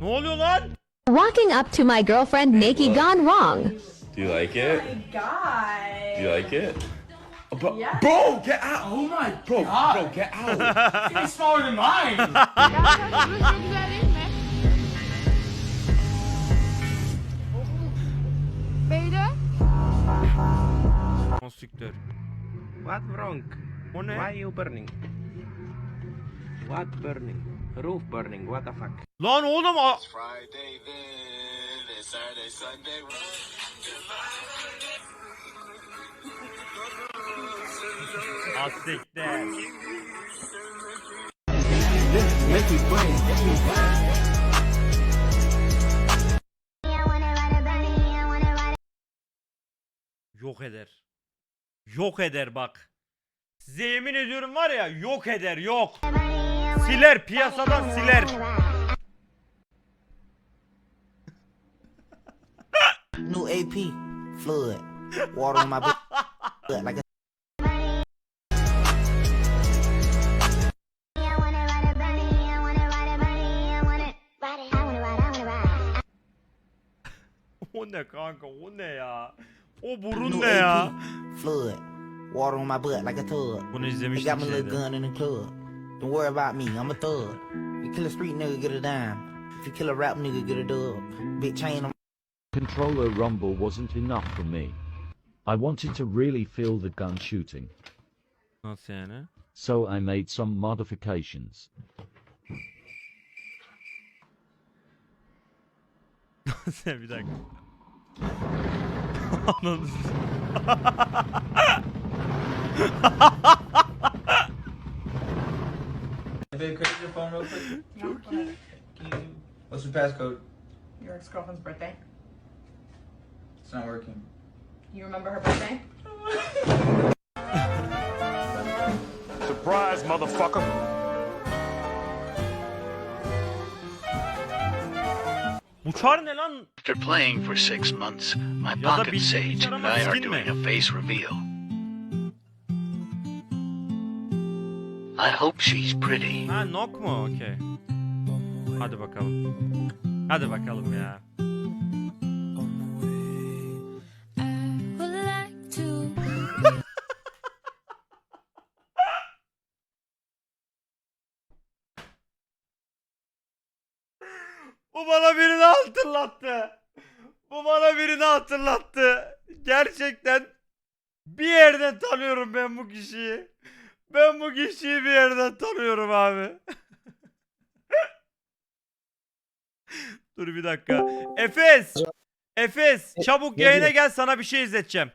Ne oluyor lan? Walking up to my girlfriend naked gone wrong. Do you like it? My God. Do you like it? Uh, bro, Yeah. bro, get out! Oh my Bro, god. bro, get out! It's smaller than mine. Beyler. Konstrüktör. What wrong? O ne? Why you burning? What burning? Roof burning, what the fuck? Lan oğlum a-. Yok eder. Yok eder bak. Size yemin ediyorum var ya yok eder yok. Siler piyasadan siler. New AP, flood. Water on my butt like a O ne kanka o ne ya? O burun ne ya? Flood. Water on my butt like a tub. Bunu They izlemiştim got my little gun in the club. Don't worry about me, I'm a thug. You kill a street nigga, get a dime. If you kill a rap nigga, get a dub. Big chain on Controller rumble wasn't enough for me. I wanted to really feel the gun shooting, Nasıl yani? so I made some modifications. Sen bir dakika. Ananı s- Babe, could you your phone real quick? Çok iyi. What's your passcode? Your ex-girlfriend's birthday. It's not working. You remember her birthday? Surprise, motherfucker. Bu çar ne lan? After playing for six months, my Ya da pocket bir- sage bir and ama I are skin doing a face reveal. I hope she's pretty. Ha nok mu? Okey. Hadi bakalım. Hadi bakalım ya. Bu bana birini hatırlattı. Bu bana birini hatırlattı. Gerçekten bir yerden tanıyorum ben bu kişiyi. Ben bu kişiyi bir yerden tanıyorum abi. Dur bir dakika. Efes. Efes çabuk ne yayına diyor? gel sana bir şey izleteceğim.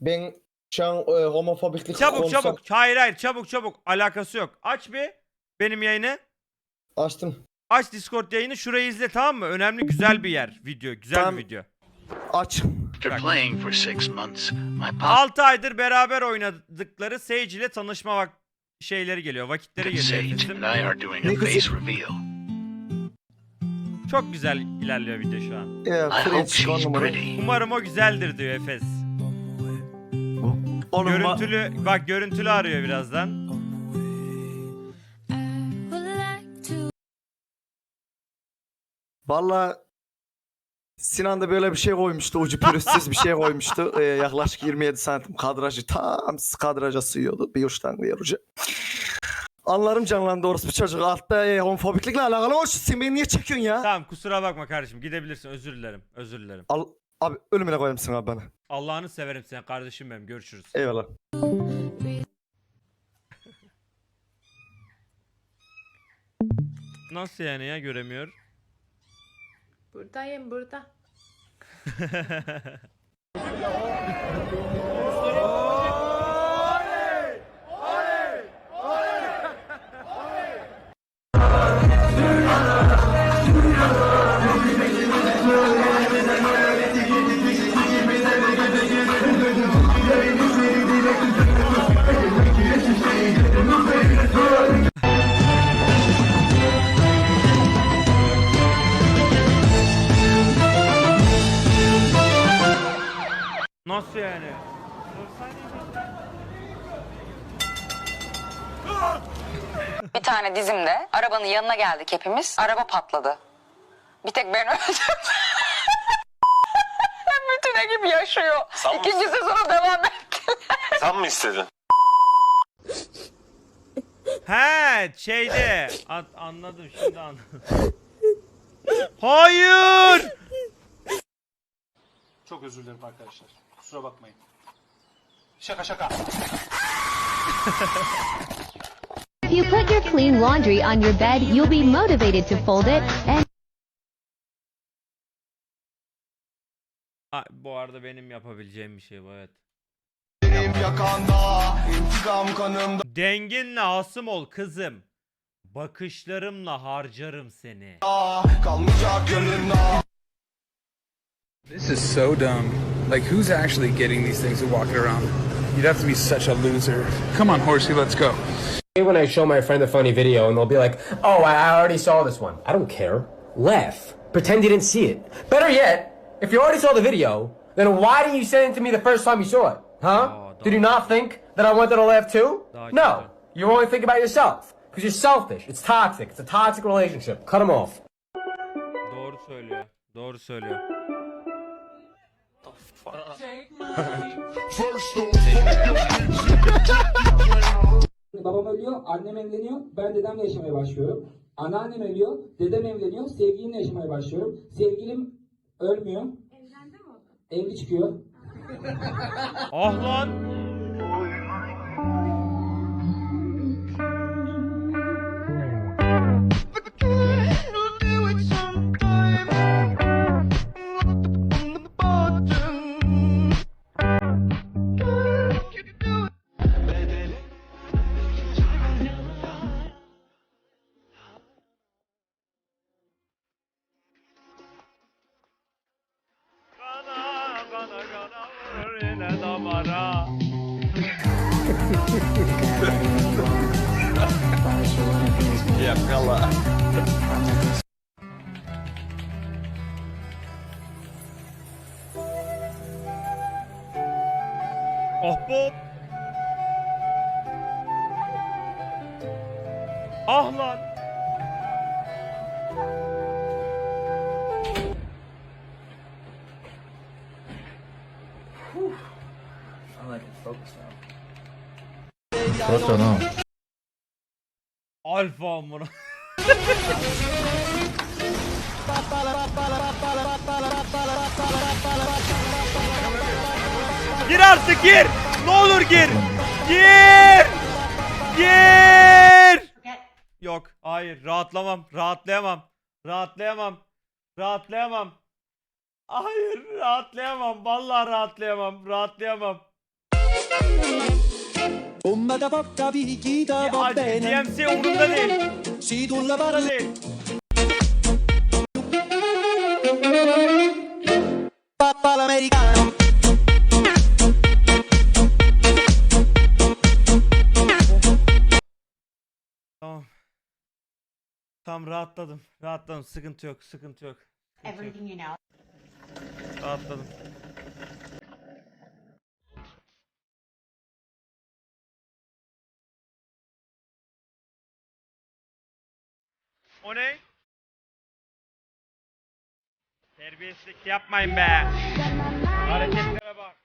Ben şu an e, homofobiklik Çabuk konusunda çabuk. Hayır hayır çabuk çabuk. Alakası yok. Aç bir benim yayını. açtım. Aç Discord yayını şurayı izle tamam mı? Önemli güzel bir yer. Video. Güzel Tamam. bir video. Aç. After Bak. playing for six months, my pocket 6 aydır beraber oynadıkları Sage ile tanışma vak şeyleri geliyor. Vakitleri geliyor. sage and I are doing a Ne kızı? face reveal. Çok güzel ilerliyor video şu an. E, I hope French on she's numara. pretty. Umarım o güzeldir diyor Efes. Oğlum va- Görüntülü bak görüntülü arıyor birazdan. Valla Sinan da böyle bir şey koymuştu. Ucu pürüzsüz bir şey koymuştu. E, yaklaşık 27 santim kadrajı tam kadraja sığıyordu. Bir uçtan diğer ucu. Anlarım canlandı orası bir çocuk. Altta e, homofobiklikle alakalı hoş. Sen beni niye çekiyorsun ya? Tamam kusura bakma kardeşim gidebilirsin özür dilerim. Özür dilerim. Al, abi ölümüne koyar mısın abi bana? Allah'ını severim seni kardeşim benim görüşürüz. Eyvallah. Nasıl yani ya göremiyor? Buradayım burada. Bir tane dizimde arabanın yanına geldik hepimiz. Araba patladı. Bir tek ben öldüm. Bütün ekip yaşıyor. İkinci sezona devam etti. Sen mi istedin? He şeyde. An- anladım şimdi anladım. Hayır. Çok özür dilerim arkadaşlar. Kusura bakmayın. Şaka şaka. If you put your clean laundry on your bed, you'll be motivated to fold it and Ha, bu arada benim yapabileceğim bir şey bu evet. Denginle asım ol kızım. Bakışlarımla harcarım seni. This is so dumb. Like, who's actually getting these things and walking around? You'd have to be such a loser. Come on, horsey, let's go. When I show my friend a funny video and they'll be like, oh, I I already saw this one. I don't care. Laugh. Pretend you didn't see it. Better yet, if you already saw the video, then why didn't you send it to me the first time you saw it? Huh? Oh, Did you not think that I wanted to laugh too? Daha No. You only think about yourself. Because you're selfish. It's toxic. It's a toxic relationship. Cut them off. Doğru söylüyor. Doğru söylüyor. Babam ölüyor, annem evleniyor, ben dedemle yaşamaya başlıyorum. Anneannem ölüyor, dedem evleniyor, sevgilimle yaşamaya başlıyorum. Sevgilim ölmüyor. Evlendi mi o Evli çıkıyor. Ah lan. yeah, Pella. Oh, Bob. Ah lan. Huh. I like focused now. Alfa amına. gir artık gir. Ne olur gir. Gir. Gir. Yok, hayır, rahatlamam, rahatlayamam. Rahatlayamam. Rahatlayamam. Hayır, rahatlayamam. Vallahi rahatlayamam. Rahatlayamam. Ya, DMC umurumda değil. Umurumda değil. Tamam. Tamam rahatladım. Rahatladım. Sıkıntı yok. Sıkıntı yok. Sıkıntı yok. Everything you know. Rahatladım. O ne? Terbiyesizlik yapmayın be. Hareketlere bak.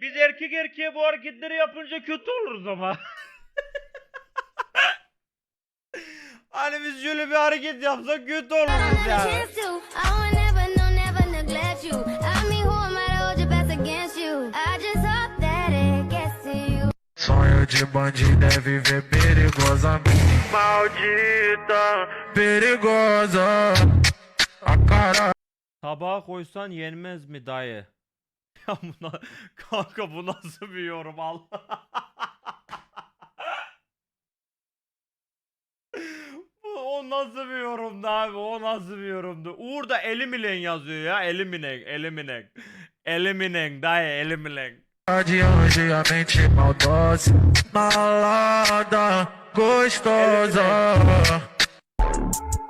Biz erkek erkeğe bu hareketleri yapınca kötü oluruz ama. hani biz şöyle bir hareket yapsak kötü oluruz yani. De bandido é viver perigosa. Maldita, perigosa. A cara Tabağa koysan yenmez mi dayı? Ya buna, kanka bu nasıl bir yorum Allah. bu, o nasıl bir yorumdu abi? O nasıl bir yorumdu? Uğur da eliminen yazıyor ya. Eliminen, eliminen. Eliminen dayı, eliminen. De anjo e a mente maldosa. Malada, gostosa.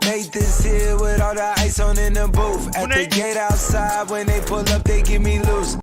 Made this here with all the ice on in the booth. At the gate outside, when they pull up, they give me loose.